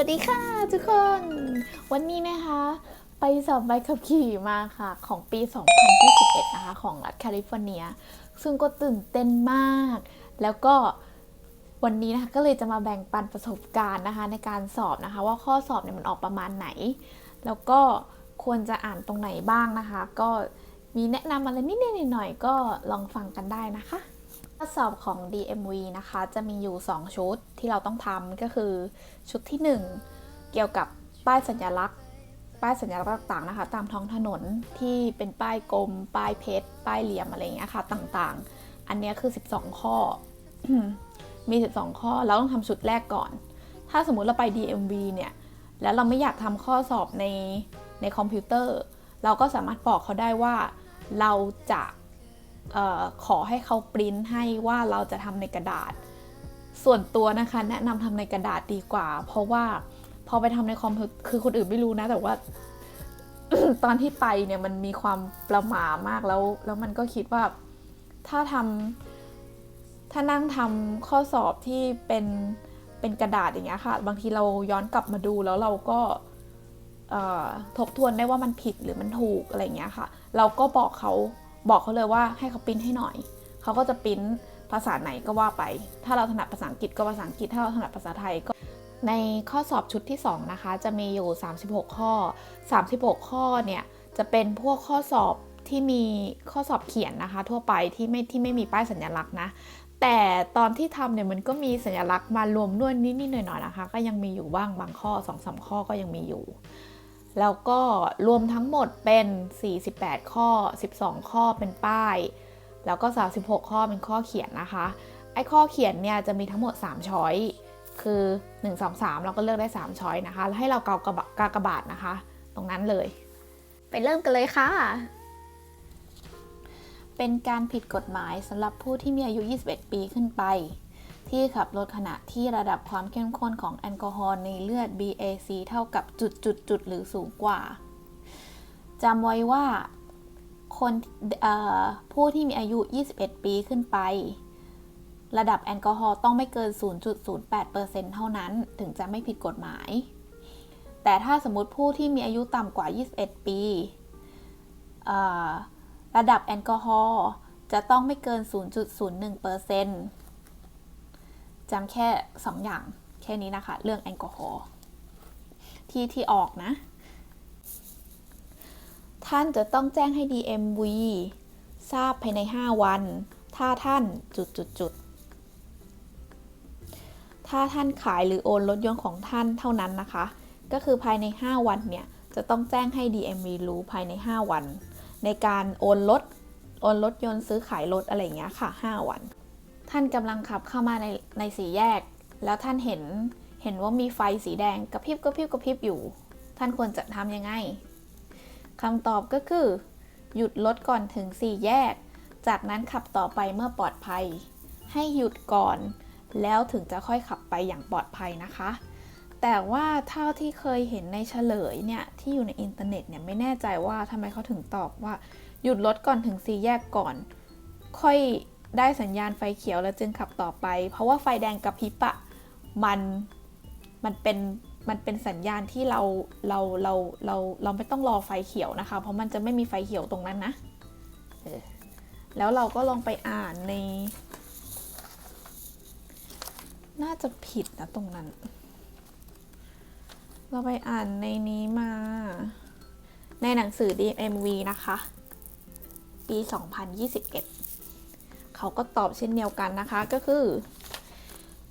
วัสดีค่ะทุกคน วันนี้นะคะไปสอบใบขับขี่มาค่ะของปี 2021 นะคะ ของรัฐแคลิฟอร์เนีย ซึ่งก็ตื่นเต้นมาก แล้วก็วันนี้นะคะก็เลยจะมาแบ่งปันประสบการณ์นะคะ ในการสอบนะคะ ว่าข้อสอบเนี่ยมันออกประมาณไหน แล้วก็ควรจะอ่านตรงไหนบ้างนะคะ ก็มีแนะนำอะไรนิดๆหน่อยๆก็ลองฟังกันได้นะคะ ข้อสอบของ DMV นะคะ จะมีอยู่ 2 ชุดที่เราต้องทำก็คือชุดที่ 1 เกี่ยวกับป้ายสัญลักษณ์ ป้ายสัญลักษณ์ต่างๆนะคะ ตามท้องถนนที่เป็นป้ายกลม ป้ายเพชร ป้ายเหลี่ยมอะไรอย่างเงี้ยค่ะ ต่างๆ อันเนี้ยคือ 12 ข้อ มี 12 ข้อ เราต้องทำชุดแรกก่อน ถ้าสมมุติเราไป DMV เนี่ย แล้วเราไม่อยากทำข้อสอบในในคอมพิวเตอร์ เราก็สามารถบอกเขาได้ว่าเราจะ ออขอให้เขาปริ้นให้ว่าเราจะทำในกระดาษ ส่วนตัวนะคะแนะนำทำในกระดาษดีกว่า เพราะว่าพอไปทำในคอมคือคนอื่นไม่รู้นะ แต่ว่าตอนที่ไปเนี่ยมันมีความประหม่ามากแล้ว แล้วมันก็คิดว่าถ้าทำถ้านั่งทำข้อสอบที่เป็นเป็นกระดาษอย่างเงี้ยค่ะ บางทีเราย้อนกลับมาดูแล้วเราก็ทบทวนได้ว่ามันผิดหรือมันถูกอะไรเงี้ยค่ะ เราก็บอกเขา บอกเขาเลยว่าให้เขาปริ้นให้หน่อย เขาก็จะปริ้นภาษาไหนก็ว่าไป ถ้าเราถนัดภาษาอังกฤษก็ภาษาอังกฤษ ถ้าเราถนัดภาษาไทยก็ ในข้อสอบชุดที่ 2 นะคะ จะมีอยู่ 36 ข้อ 36 ข้อเนี่ยจะเป็นพวกข้อสอบที่มีข้อสอบเขียนนะคะ ทั่วไปที่ไม่ที่ไม่มีป้ายสัญลักษณ์นะแต่ตอนที่ทำเนี่ยมันก็มีสัญลักษณ์มารวมด้วยนิดๆหน่อยๆนะคะ ก็ยังมีอยู่บ้างบางข้อ2อสข้อก็ยังมีอยู่ แล้วก็รวมทั้งหมดเป็น 48 ข้อ 12 ข้อเป็นป้าย แล้วก็ 36 ข้อเป็นข้อเขียนนะคะ ไอ้ข้อเขียนเนี่ยจะมีทั้งหมด 3 ช้อย คือ 1 2 3 เราก็เลือกได้ 3 ช้อยนะคะ แล้วให้เราเกากระบกากบาทนะคะ ตรงนั้นเลย ไปเริ่มกันเลยค่ะ เป็นการผิดกฎหมายสำหรับผู้ที่มีอายุ 21 ปีขึ้นไป ที่ขับรถขณะที่ระดับความเข้มข้นของแอลกอฮอล์ในเลือด BAC เท่ากับจุดจุดจุดหรือสูงกว่าจำไว้ว่าคนผู้ที่มีอายุ 21 ปีขึ้นไป ระดับแอลกอฮอล์ต้องไม่เกิน 0.08%เท่านั้นถึงจะไม่ผิดกฎหมาย แต่ถ้าสมมติผู้ที่มีอายุต่ำกว่า 21 ปีเอ่อระดับแอลกอฮอล์จะต้องไม่เกิน 0.01% จำแค่ 2 อย่างแค่นี้นะคะ เรื่องแอลกอฮอล์ที่ที่ออกนะ ท่านจะต้องแจ้งให้ DMV ทราบภายใน 5 วัน ถ้าท่านจุดจุดจุดถ้าท่านขายหรือโอนรถยนต์ของท่านเท่านั้นนะคะ ก็คือภายใน 5 วันเนี่ย จะต้องแจ้งให้ DMV รู้ภายใน 5 วัน ในการโอนรถโอนรถยนต์ซื้อขายรถอะไรอย่างเงี้ยค่ะ 5 วัน ท่านกำลังขับเข้ามาในในสี่แยก แล้วท่านเห็นเห็นว่ามีไฟสีแดงกระพริบกระพริบกระพริบอยู่ ท่านควรจะทำยังไงคำตอบก็คือ หยุดรถก่อนถึงสี่แยก จากนั้นขับต่อไปเมื่อปลอดภัย ให้หยุดก่อน แล้วถึงจะค่อยขับไปอย่างปลอดภัยนะคะ แต่ว่าเท่าที่เคยเห็นในเฉลยเนี่ยที่อยู่ในอินเทอร์เน็ตเนี่ยไม่แน่ใจว่าทำไมเขาถึงตอบว่า หยุดรถก่อนถึงสี่แยกก่อน ค่อย ได้สัญญาณไฟเขียวแล้วจึงขับต่อไป เพราะว่าไฟแดงกระพริบอะมันมันเป็นมันเป็นสัญญาณที่เราเราเราเราเราไม่ต้องรอไฟเขียวนะคะ เพราะมันจะไม่มีไฟเขียวตรงนั้นนะแล้วเราก็ลองไปอ่านใน น่าจะผิดนะตรงนั้น เราไปอ่านในนี้มา ในหนังสือ DMV นะคะ ปี 2021 เขาก็ตอบเช่นเดียวกันนะคะก็คือ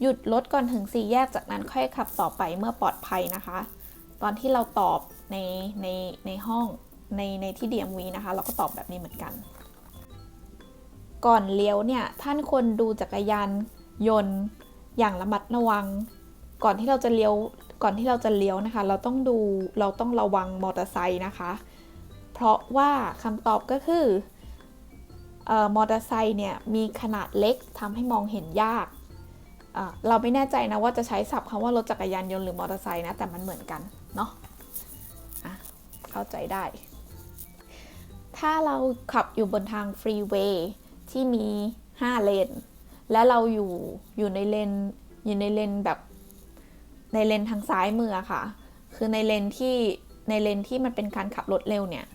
หยุดรถก่อนถึงสี่แยกจากนั้นค่อยขับต่อไปเมื่อปลอดภัยนะคะ ตอนที่เราตอบในในในห้องในในที่ DMV นะคะ เราก็ตอบแบบนี้เหมือนกัน ก่อนเลี้ยวเนี่ยท่านควรดูจักรยานยนต์อย่างระมัดระวัง ก่อนที่เราจะเลี้ยวก่อนที่เราจะเลี้ยวนะคะ เราต้องดูเราต้องระวังมอเตอร์ไซค์นะคะ เพราะว่าคำตอบก็คือ มอเตอร์ไซค์เนี่ยมีขนาดเล็กทำให้มองเห็นยาก เราไม่แน่ใจนะว่าจะใช้ศัพท์คำว่ารถจักรยานยนต์หรือมอเตอร์ไซค์นะแต่มันเหมือนกันเนาะะเข้าใจได้ ถ้าเราขับอยู่บนทางฟรีเวย์ที่มี 5 เลน และเราอยู่อยู่ในเลนอยู่ในเลนแบบในเลนทางซ้ายมืออะค่ะ คือในเลนที่ในเลนที่มันเป็นการขับรถเร็วเนี่ย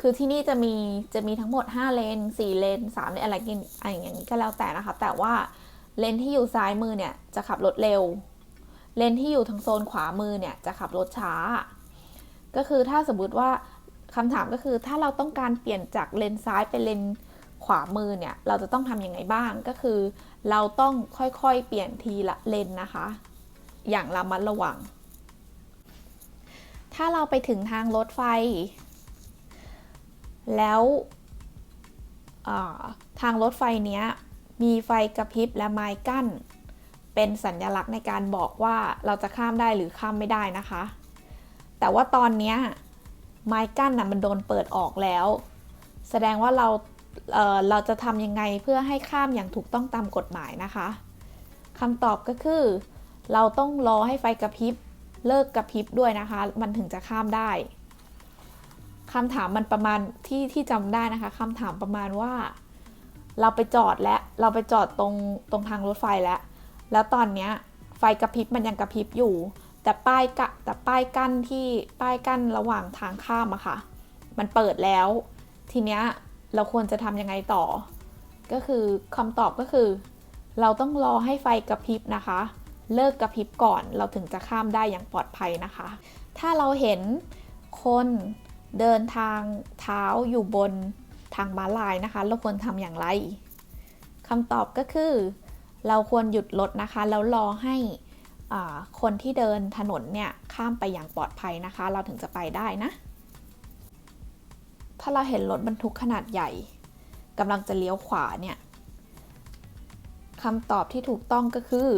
คือที่นี่จะมีจะมีทั้งหมด 5 เลน 4 เลน 3 เลนอะไรกินอะไรอย่างนี้ก็แล้วแต่นะคะ แต่ว่าเลนที่อยู่ซ้ายมือเนี่ยจะขับรถเร็ว เลนที่อยู่ทางโซนขวามือเนี่ยจะขับรถช้า ก็คือถ้าสมมติว่าคำถามก็คือถ้าเราต้องการเปลี่ยนจากเลนซ้ายไปเลนขวามือเนี่ยเราจะต้องทำยังไงบ้างก็คือ เราต้องค่อยๆเปลี่ยนทีละเลนนะคะ อย่างระมัดระวัง ถ้าเราไปถึงทางรถไฟ แล้วาทางรถไฟเนี้ยมีไฟกระพริบและไม้กั้น เป็นสัญลักษณ์ในการบอกว่าเราจะข้ามได้หรือข้ามไม่ได้นะคะ แต่ว่าตอนเนี้ยไม้กั้นนะมันโดนเปิดออกแล้ว แสดงว่าเราเเราจะทำยังไงเพื่อให้ข้ามอย่างถูกต้องตามกฎหมายนะคะคำตอบก็คือ เราต้องรอให้ไฟกระพริบเลิกกระพริบด้วยนะคะ มันถึงจะข้ามได้ คำถามมันประมาณที่ที่จำได้นะคะคำถามประมาณว่า เราไปจอดแล้วเราไปจอดตรงตรงทางรถไฟแล้ว แล้วตอนเนี้ยไฟกระพริบมันยังกระพริบอยู่ แต่ป้ายกะแต่ป้ายกั้นที่ป้ายกั้นระหว่างทางข้ามอะค่ะ มันเปิดแล้ว ทีเนี้ยเราควรจะทำยังไงต่อ ก็คือคำตอบก็คือ เราต้องรอให้ไฟกระพริบนะคะ เลิกกระพริบก่อนเราถึงจะข้ามได้อย่างปลอดภัยนะคะ ถ้าเราเห็นคน เดินทางเท้าอยู่บนทางม้าลายนะคะ เราควรทำอย่างไรคำตอบก็คือ เราควรหยุดรถนะคะ แล้วรอให้คนที่เดินถนนเนี่ยข้ามไปอย่างปลอดภัยนะคะ เราถึงจะไปได้นะ ถ้าเราเห็นรถบรรทุกขนาดใหญ่กำลังจะเลี้ยวขวาเนี่ยคำตอบที่ถูกต้องก็คือ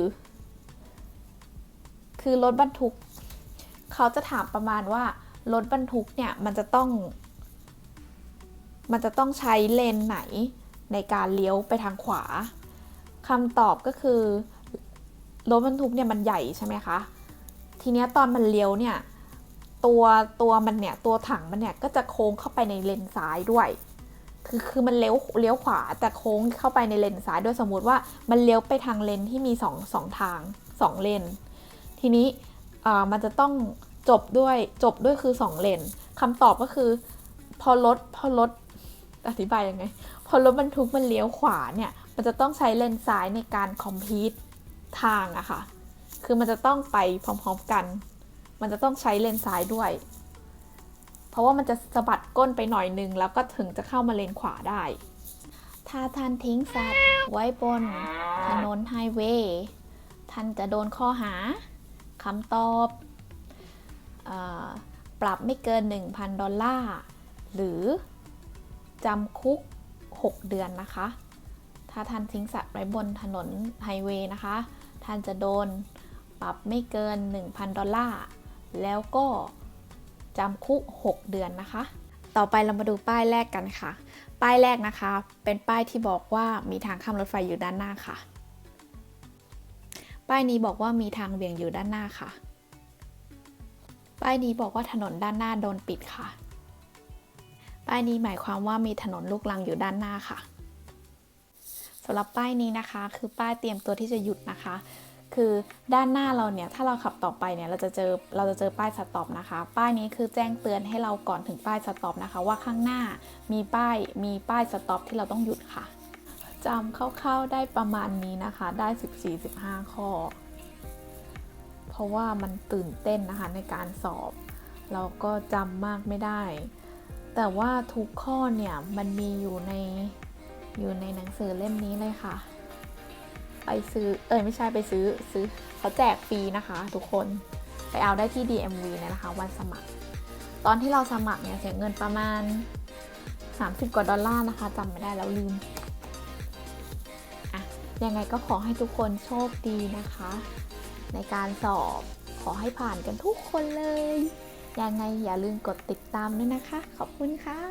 คือรถบรรทุก เขาจะถามประมาณว่า รถบรรทุกเนี่ยมันจะต้อง มันจะต้องใช้เลนไหนในการเลี้ยวไปทางขวาคำตอบก็คือรถบรรทุกเนี่ยมันใหญ่ใช่ไหมคะ ทีเนี้ยตอนมันเลี้ยวเนี่ยตัวตัวมันเนี่ยตัวถังมันเนี่ยก็จะโค้งเข้าไปในเลนซ้ายด้วย คือคือมันเลี้ยวเลี้ยวขวาแต่โค้งเข้าไปในเลนซ้ายโดยสมมุติว่ามันเลี้ยวไปทางเลนที่มีสองสองทางสองเลน ทีนี้มันจะต้อง จบด้วยจบด้วยคือ 2 เลนคำตอบก็คือ พอรถพอรถอธิบายยังไง พอรถบรรทุกมันเลี้ยวขวาเนี่ย มันจะต้องใช้เลนซ้ายในการคอมพิวต์ทางอะค่ะ คือมันจะต้องไปพร้อมๆกัน มันจะต้องใช้เลนซ้ายด้วย เพราะว่ามันจะสะบัดก้นไปหน่อยนึง แล้วก็ถึงจะเข้ามาเลนขวาได้ ถ้าท่านทิ้งสัตว์ไว้บน ถนนไฮเวย์ ท่านจะโดนข้อหาคำตอบ ปรับไม่เกิน 1,000 ดอลลาร์ หรือจำคุก 6 เดือนนะคะ ถ้าท่านทิ้งสัตว์ไว้บนถนนไฮเวย์นะคะ ท่านจะโดนปรับไม่เกิน 1,000 ดอลลาร์ แล้วก็จำคุก 6 เดือนนะคะ ต่อไปเรามาดูป้ายแรกกันค่ะ ป้ายแรกนะคะ เป็นป้ายที่บอกว่ามีทางข้ามรถไฟอยู่ด้านหน้าค่ะ ป้ายนี้บอกว่ามีทางเบี่ยงอยู่ด้านหน้าค่ะ ป้ายนี้บอกว่าถนนด้านหน้าโดนปิดค่ะ ป้ายนี้หมายความว่ามีถนนลูกลังอยู่ด้านหน้าค่ะสำหรับป้ายนี้นะคะ คือป้ายเตรียมตัวที่จะหยุดนะคะ คือด้านหน้าเราเนี่ยถ้าเราขับต่อไปเนี่ยเราจะเจอเราจะเจอป้ายสต็อปนะคะ ป้ายนี้คือแจ้งเตือนให้เราก่อนถึงป้ายสต็อปนะคะ ว่าข้างหน้ามีป้ายมีป้ายสต็อปที่เราต้องหยุดค่ะจำคร่าวๆได้ประมาณนี้นะคะ ได้ 14-15 ข้อ ราะว่ามันตื่นเต้นนะคะในการสอบ เราก็จำมากไม่ได้ แต่ว่าทุกข้อเนี่ยมันมีอยู่ในอยู่ในหนังสือเล่มนี้เลยค่ะ ไปซื้อ เอ้ยไม่ใช่ไปซื้อซื้อเขาแจกฟรีนะคะ ทุกคนไปเอาได้ที่ DMV เนี่ยนะคะ วันสมัคร ตอนที่เราสมัครเนี่ยเสียเงินประมาณ 30 กว่าดอลลาร์นะคะจำไม่ได้แล้วลืมยังไงก็ขอให้ทุกคนโชคดีนะคะ ในการสอบขอให้ผ่านกันทุกคนเลย ยังไงอย่าลืมกดติดตามด้วยนะคะ ขอบคุณค่ะ